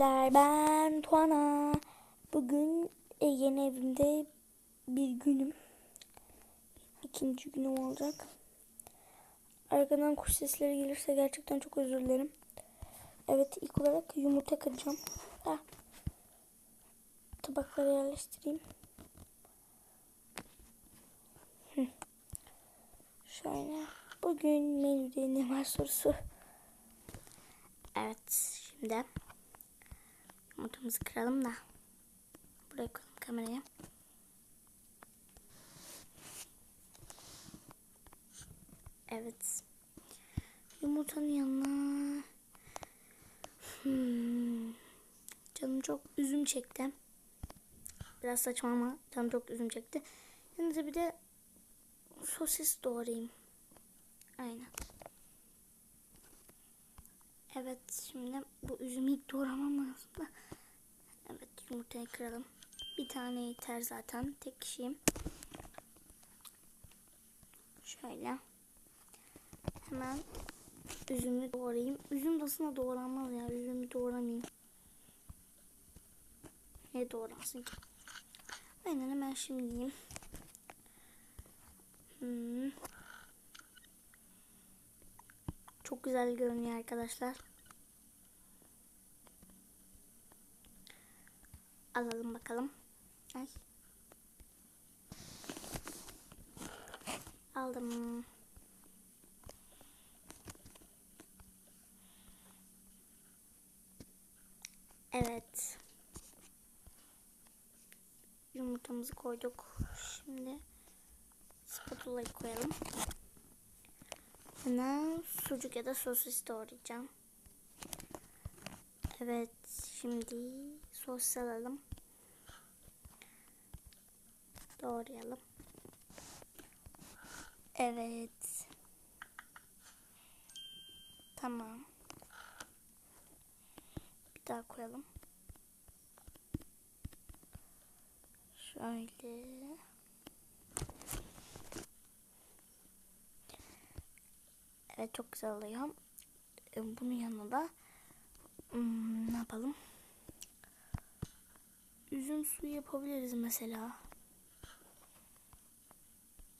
arkadaşlar ben Tuana. Bugün e, yeni evimde bir günüm. İkinci günüm olacak. Arkadan kuş sesleri gelirse gerçekten çok özür dilerim. Evet ilk olarak yumurta kıracağım. Da. Tabaklara yerleştireyim. Şöyle. Bugün menüde ne var sorusu. Evet şimdi yumurtamızı kıralım da buraya koyalım kamerayı. Evet. Yumurtanın yanına hmm, canım çok üzüm çekti. Biraz saçma ama canım çok üzüm çekti. Yanında bir de sosis doğrayayım. Aynen. Evet şimdi bu üzümü ilk doğramam lazım da. Evet yumurtayı kıralım. Bir tane yeter zaten. Tek kişiyim. Şöyle. Hemen üzümü doğrayayım. Üzüm aslında doğranmaz ya. Üzümü doğramayayım. Ne doğransın ki? Aynen hemen şimdi yiyeyim. Hmm. Çok güzel görünüyor arkadaşlar. Alalım bakalım. Ay. Aldım. Evet. Yumurtamızı koyduk. Şimdi spatulayı koyalım. Hemen sucuk ya da sosis doğrayacağım. Evet, şimdi sos alalım. Doğrayalım. Evet. Tamam. Bir daha koyalım. Şöyle. Evet çok güzel oluyor. E, Bunun yanında da hmm, ne yapalım? Üzüm suyu yapabiliriz mesela.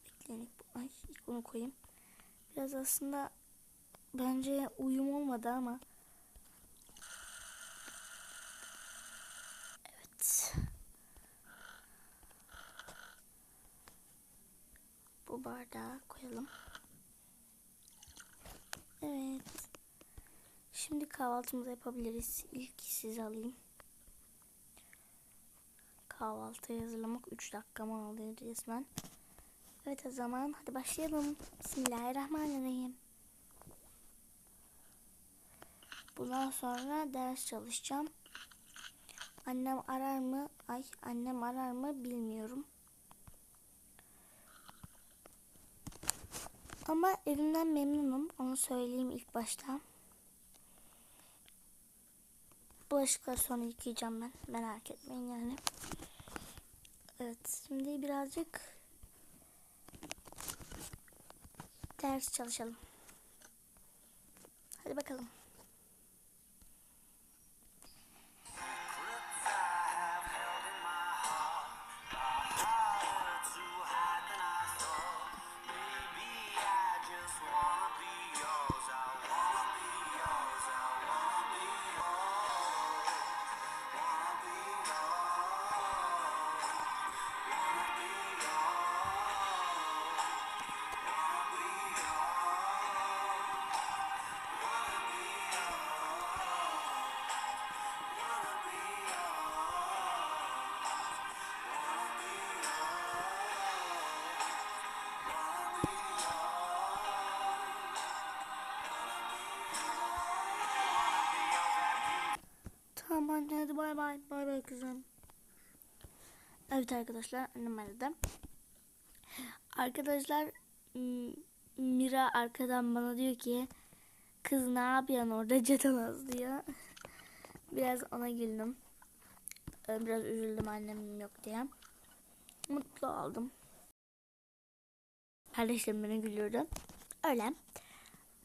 Bekleyin. Ay ilk bunu koyayım. Biraz aslında bence uyum olmadı ama Evet. Bu bardağı koyalım. Evet. Şimdi kahvaltımızı yapabiliriz. İlk sizi alayım. Kahvaltı hazırlamak 3 dakikamı alıyor resmen. Evet o zaman hadi başlayalım. Bismillahirrahmanirrahim. Bundan sonra ders çalışacağım. Annem arar mı? Ay annem arar mı bilmiyorum. Ama evimden memnunum. Onu söyleyeyim ilk başta. Bulaşıkları sonra yıkayacağım ben. Merak etmeyin yani. Evet. Şimdi birazcık ders çalışalım. Hadi bakalım. Bay kızım. Evet arkadaşlar annem aradı. Arkadaşlar Mira arkadan bana diyor ki kız ne yapıyorsun orada cadanaz diyor. Biraz ona güldüm. Ee, Biraz üzüldüm annem yok diye. Mutlu oldum. Kardeşlerim beni gülüyordu. Öyle.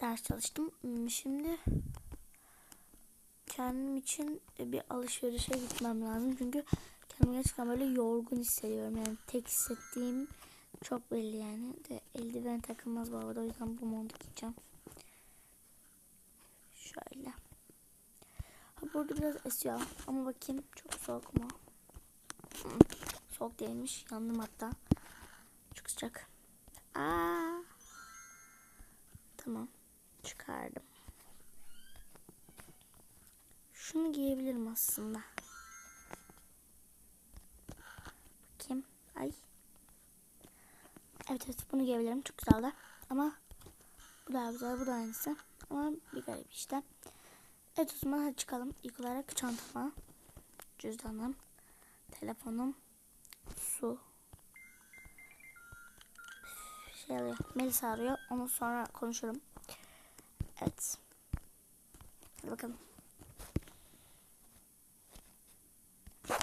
Ders çalıştım. Hmm, Şimdi kendim için bir alışverişe gitmem lazım. Çünkü kendimi gerçekten böyle yorgun hissediyorum. Yani tek hissettiğim çok belli yani. De eldiven takılmaz bu arada. O yüzden bu montu giyeceğim. Şöyle. Ha, burada biraz esiyor. Ama bakayım çok soğuk mu? Hı, soğuk değilmiş. Yandım hatta. Çok sıcak. Aa. Tamam. Çıkardım. Şunu giyebilirim aslında. Bakayım. Ay. Evet evet bunu giyebilirim. Çok güzeldi. Ama bu daha güzel. Bu da aynısı. Ama bir garip işte. Evet o zaman hadi çıkalım. İlk olarak çantama. Cüzdanım. Telefonum. Su. Şey arıyor. Melisa arıyor. Onu sonra konuşurum. Evet. Hadi bakalım.